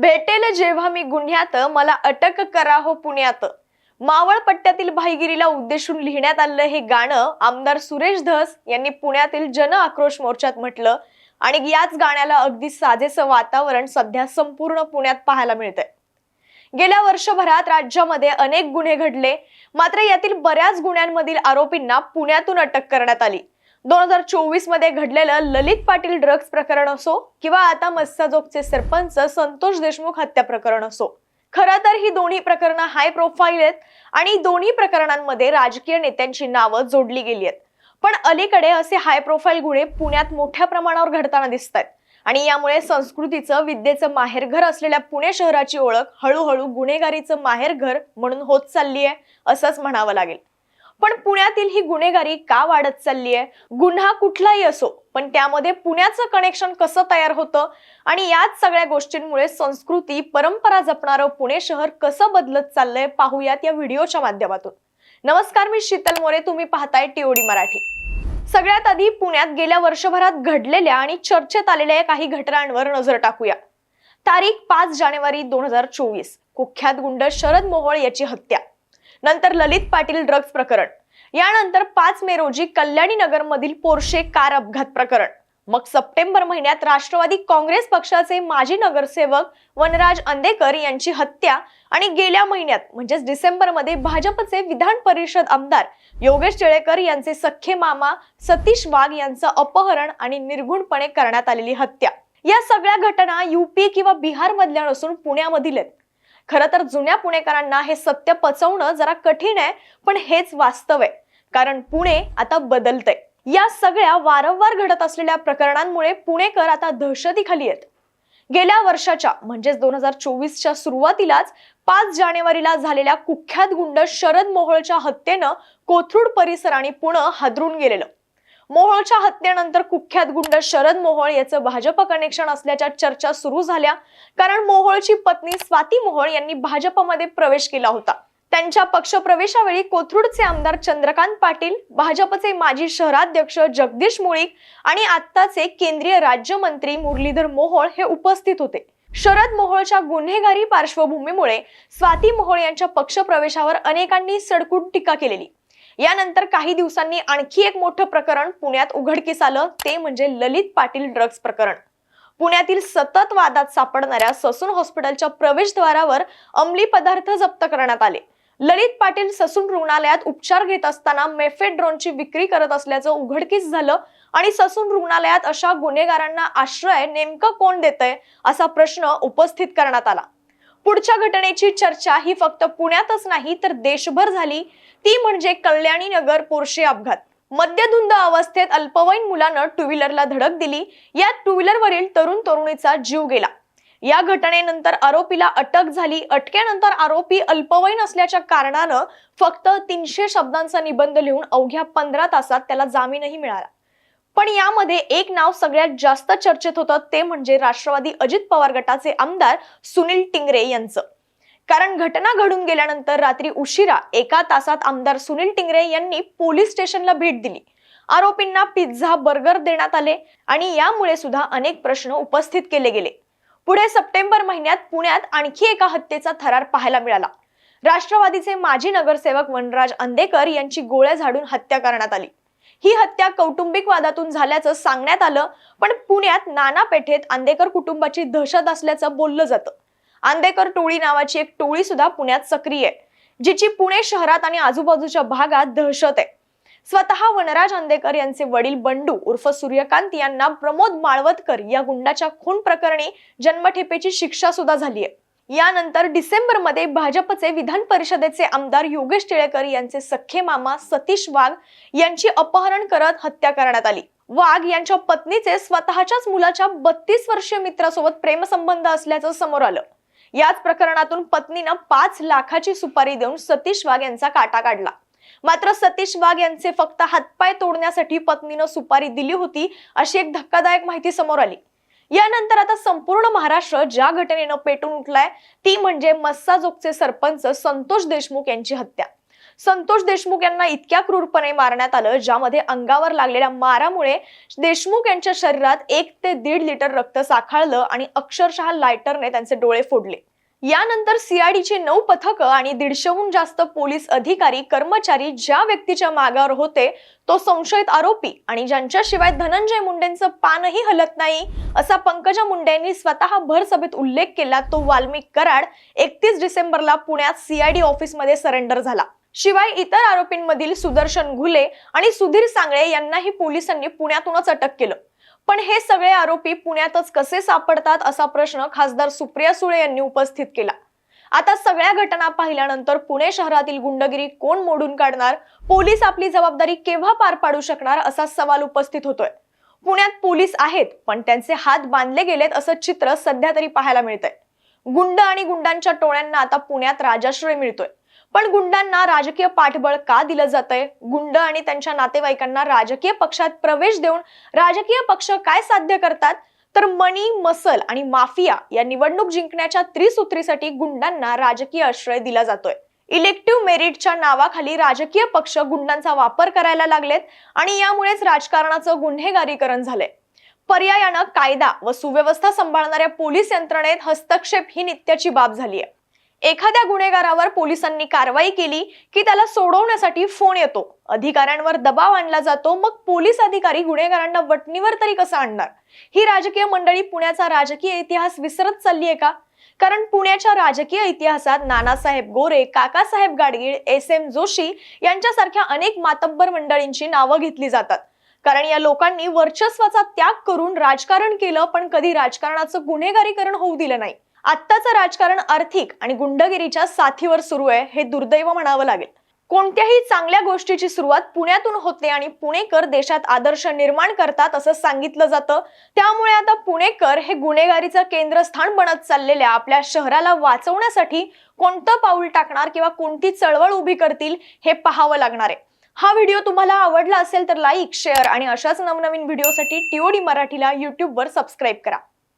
भेटेल जेव्हा मी गुन्ह्यात मला अटक करा हो पुण्यात. मावळ पट्ट्यातील भाईगिरीला उद्देशून लिहिण्यात आलेलं हे गाणं आमदार सुरेश धस यांनी पुण्यातील जन आक्रोश मोर्चात म्हटलं आणि याच गाण्याला अगदी साजेसं वातावरण सध्या संपूर्ण पुण्यात पाहायला मिळतंय. गेल्या वर्षभरात राज्यामध्ये अनेक गुन्हे घडले मात्र यातील बऱ्याच गुन्ह्यांमधील आरोपींना पुण्यातून अटक करण्यात आली. दोन हजार चोवीसमध्ये घडलेलं ललित पाटील ड्रग्ज प्रकरण असो किंवा आता मस्साजोगचे सरपंच संतोष देशमुख हत्या प्रकरण असो. खर तर ही दोन्ही प्रकरणं हाय प्रोफाईल आहेत आणि दोन्ही प्रकरणांमध्ये राजकीय नेत्यांची नावं जोडली गेली आहेत. पण अलीकडे असे हाय प्रोफाईल गुन्हे पुण्यात मोठ्या प्रमाणावर घडताना दिसत आहेत आणि यामुळे संस्कृतीचं विद्येचं माहेरघर असलेल्या पुणे शहराची ओळख हळूहळू गुन्हेगारीचं माहेरघर म्हणून होत चालली आहे असंच म्हणावं लागेल. पण पुण्यातील ही गुन्हेगारी का वाढत चालली आहे? गुन्हा कुठलाही असो पण त्यामध्ये पुण्याचं कनेक्शन कसं तयार होतं? आणि याच सगळ्या गोष्टींमुळे संस्कृती परंपरा जपणारं पुणे शहर कसं बदलत चाललंय पाहूयात या व्हिडिओच्या माध्यमातून. नमस्कार मी शीतल मोरे तुम्ही पाहताय टीओडी मराठी. सगळ्यात आधी पुण्यात गेल्या वर्षभरात घडलेल्या आणि चर्चेत आलेल्या काही घटनांवर नजर टाकूया. तारीख पाच जानेवारी दोन हजार चोवीस. कुख्यात गुंड शरद मोहोळ याची हत्या. नंतर ललित पाटील ड्रग्ज प्रकरण. यानंतर पाच मे रोजी कल्याणी नगरमधील पोरशे पोर्शे कार अपघात प्रकरण. मग सप्टेंबर महिन्यात राष्ट्रवादी काँग्रेस पक्षाचे माजी नगरसेवक वनराज अंदेकर यांची हत्या आणि गेल्या महिन्यात म्हणजेच डिसेंबरमध्ये भाजपचे विधान परिषद आमदार योगेश टिळेकर यांचे सख्खे मामा सतीश वाघ यांचं अपहरण आणि निर्घुणपणे करण्यात आलेली हत्या. या सगळ्या घटना युपी किंवा बिहारमधल्या नसून पुण्यामधील आहेत. खरं तर जुन्या पुणेकरांना हे सत्य पचवणं जरा कठीण आहे पण हेच वास्तव आहे. कारण पुणे आता बदलतंय. या सगळ्या वारंवार घडत असलेल्या प्रकरणांमुळे पुणेकर आता दहशतीखाली आहेत. गेल्या वर्षाच्या म्हणजेच दोन हजार चोवीसच्या सुरुवातीलाच पाच जानेवारीला झालेल्या कुख्यात गुंड शरद मोहोळच्या हत्येनं कोथरूड परिसर आणि पुणे हादरून गेलेलं. मोहोळच्या हत्येनंतर कुख्यात गुंड शरद मोहोळ याचं भाजप कनेक्शन असल्याच्या चर्चा सुरू झाल्या. कारण मोहोळची पत्नी स्वाती मोहोळ यांनी भाजपमध्ये प्रवेश केला होता. त्यांच्या पक्षप्रवेशावेळी कोथरूडचे आमदार चंद्रकांत पाटील भाजपचे माजी शहराध्यक्ष जगदीश मुळीक आणि आत्ताचे केंद्रीय राज्यमंत्री मुरलीधर मोहोळ हे उपस्थित होते. शरद मोहोळच्या गुन्हेगारी पार्श्वभूमीमुळे स्वाती मोहोळ यांच्या पक्षप्रवेशावर अनेकांनी सडकून टीका केलेली. यानंतर काही दिवसांनी आणखी एक मोठं प्रकरण पुण्यात उघडकीस आलं. ते म्हणजे ललित पाटील ड्रग्ज प्रकरण. पुण्यातील सतत वादात सापडणाऱ्या ससून हॉस्पिटलच्या प्रवेशद्वारावर अंमली पदार्थ जप्त करण्यात आले. ललित पाटील ससून रुग्णालयात उपचार घेत असताना मेफेड्रोनची विक्री करत असल्याचं उघडकीस झालं आणि ससून रुग्णालयात अशा गुन्हेगारांना आश्रय नेमकं कोण देतंय असा प्रश्न उपस्थित करण्यात आला. पुढच्या घटनेची चर्चा ही फक्त पुण्यातच नाही तर देशभर झाली. ती म्हणजे कल्याणी नगर पोर्शे अपघात. मद्यधुंद अवस्थेत अल्पवयीन मुलानं टू व्हीलरला धडक दिली. या टू व्हीलरवरील तरुण तरुणीचा जीव गेला. या घटनेनंतर आरोपीला अटक झाली. अटकेनंतर आरोपी अल्पवयीन असल्याच्या कारणानं फक्त तीनशे शब्दांचा निबंध लिहून अवघ्या पंधरा तासात त्याला जामीनही मिळाला. पण यामध्ये एक नाव सगळ्यात जास्त चर्चेत होतं ते म्हणजे राष्ट्रवादी अजित पवार गटाचे आमदार सुनील टिंगरे यांचं. कारण घटना घडून गेल्यानंतर रात्री उशिरा एका तासात आमदार सुनील टिंगरे यांनी पोलीस स्टेशनला भेट दिली. आरोपींना पिझ्झा बर्गर देण्यात आले आणि यामुळे सुद्धा अनेक प्रश्न उपस्थित केले गेले. पुढे सप्टेंबर महिन्यात पुण्यात आणखी एका हत्येचा थरार पाहायला मिळाला. राष्ट्रवादीचे माजी नगरसेवक वनराज अंदेकर यांची गोळ्या झाडून हत्या करण्यात आली. ही हत्या कौटुंबिक वादातून झाल्याचं सांगण्यात आलं पण पुण्यात नाना पेठेत आंदेकर कुटुंबाची दहशत असल्याचं बोललं जातं. आंदेकर टोळी नावाची एक टोळी सुद्धा पुण्यात सक्रिय आहे जिची पुणे शहरात आणि आजूबाजूच्या भागात दहशत आहे. स्वतः वनराज आंदेकर यांचे वडील बंडू उर्फ सूर्यकांत यांना प्रमोद माळवतकर या गुंडाच्या खून प्रकरणी जन्मठेपेची शिक्षा सुद्धा झाली आहे. यानंतर डिसेंबरमध्ये भाजपचे विधान परिषदेचे आमदार योगेश टिळेकर यांचे सख्खे मामा सतीश वाघ यांची अपहरण करत हत्या करण्यात आली. वाघ यांच्या पत्नीचे स्वतःच्याच मुलाच्या बत्तीस वर्षीय मित्रासोबत प्रेमसंबंध असल्याचं समोर आलं. याच प्रकरणातून पत्नीनं पाच लाखाची सुपारी देऊन सतीश वाघ यांचा काटा काढला. मात्र सतीश वाघ यांचे फक्त हातपाय तोडण्यासाठी पत्नीनं सुपारी दिली होती अशी एक धक्कादायक माहिती समोर आली. यानंतर आता संपूर्ण महाराष्ट्र ज्या घटनेनं पेटून उठलाय ती म्हणजे मस्साजोगचे सरपंच संतोष देशमुख यांची हत्या. संतोष देशमुख यांना इतक्या क्रूरपणे मारण्यात आलं ज्यामध्ये अंगावर लागलेल्या मारामुळे देशमुख यांच्या शरीरात एक ते दीड लिटर रक्त साखाळलं आणि अक्षरशः लायटरने त्यांचे डोळे फोडले. यानंतर सीआयडीची नऊ पथकं आणि दीडशेहून जास्त पोलीस अधिकारी कर्मचारी ज्या व्यक्तीच्या मागावर होते तो संशयित आरोपी आणि ज्यांच्याशिवाय धनंजय मुंडेंचं पानही हलत नाही असा पंकजा मुंडे यांनी स्वतः भर सभेत उल्लेख केला तो वाल्मिक कराड एकतीस डिसेंबरला पुण्यात सीआयडी ऑफिसमध्ये सरेंडर झाला. शिवाय इतर आरोपींमधील सुदर्शन घुले आणि सुधीर सांगळे यांनाही पोलिसांनी पुण्यातूनच अटक केलं. पण हे सगळे आरोपी पुण्यातच कसे सापडतात असा प्रश्न खासदार सुप्रिया सुळे यांनी उपस्थित केला. आता सगळ्या घटना पाहिल्यानंतर पुणे शहरातील गुंडगिरी कोण मोडून काढणार? पोलीस आपली जबाबदारी केव्हा पार पाडू शकणार असा सवाल उपस्थित होतोय. पुण्यात पोलीस आहेत पण त्यांचे हात बांधले गेलेत असं चित्र सध्या तरी पाहायला मिळतंय. गुंड आणि गुंडांच्या टोळ्यांना आता पुण्यात राजाश्रय मिळतोय. पण गुंडांना राजकीय पाठबळ का दिलं जातंय? गुंड आणि त्यांच्या नातेवाईकांना राजकीय पक्षात प्रवेश देऊन राजकीय पक्ष काय साध्य करतात? तर मनी मसल आणि माफिया या निवडणूक जिंकण्याच्या त्रिसूत्रीसाठी गुंडांना राजकीय आश्रय दिला जातोय. इलेक्टिव्ह मेरिटच्या नावाखाली राजकीय पक्ष गुंडांचा वापर करायला लागलेत आणि यामुळेच राजकारणाचं गुन्हेगारीकरण झालंय. पर्यायानं कायदा व सुव्यवस्था सांभाळणाऱ्या पोलीस यंत्रणेत हस्तक्षेप ही नित्याची बाब झाली आहे एखाद्या गुन्हेगारावर पोलिसांनी कारवाई केली की त्याला सोडवण्यासाठी फोन येतो. अधिकाऱ्यांवर दबाव आणला जातो मग पोलीस अधिकारी गुन्हेगारांना वटणीवर तरी कसं आणणार? ही राजकीय मंडळी पुण्याचा राजकीय इतिहास विसरत चालली आहे का? कारण पुण्याच्या राजकीय इतिहासात नानासाहेब गोरे काकासाहेब गाडगीळ एस एम जोशी यांच्यासारख्या अनेक मातब्बर मंडळींची नावं घेतली जातात. कारण या लोकांनी वर्चस्वाचा त्याग करून राजकारण केलं पण कधी राजकारणाचं गुन्हेगारीकरण होऊ दिलं नाही. आत्ताचं राजकारण आर्थिक आणि गुंडगिरीच्या साथीवर सुरू आहे हे दुर्दैव म्हणावं लागेल. कोणत्याही चांगल्या गोष्टीची सुरुवात पुण्यातून होते आणि पुणेकर देशात आदर्श निर्माण करतात असं सांगितलं जातं. त्यामुळे आता पुणेकर हे गुन्हेगारीचं केंद्रस्थान बनत चाललेल्या आपल्या शहराला वाचवण्यासाठी कोणतं पाऊल टाकणार किंवा कोणती चळवळ उभी करतील हे पाहावं लागणार आहे. हा व्हिडिओ तुम्हाला आवडला असेल तर लाईक शेअर आणि अशाच नवनवीन व्हिडिओसाठी टीओडी मराठीला युट्यूबवर सबस्क्राईब करा.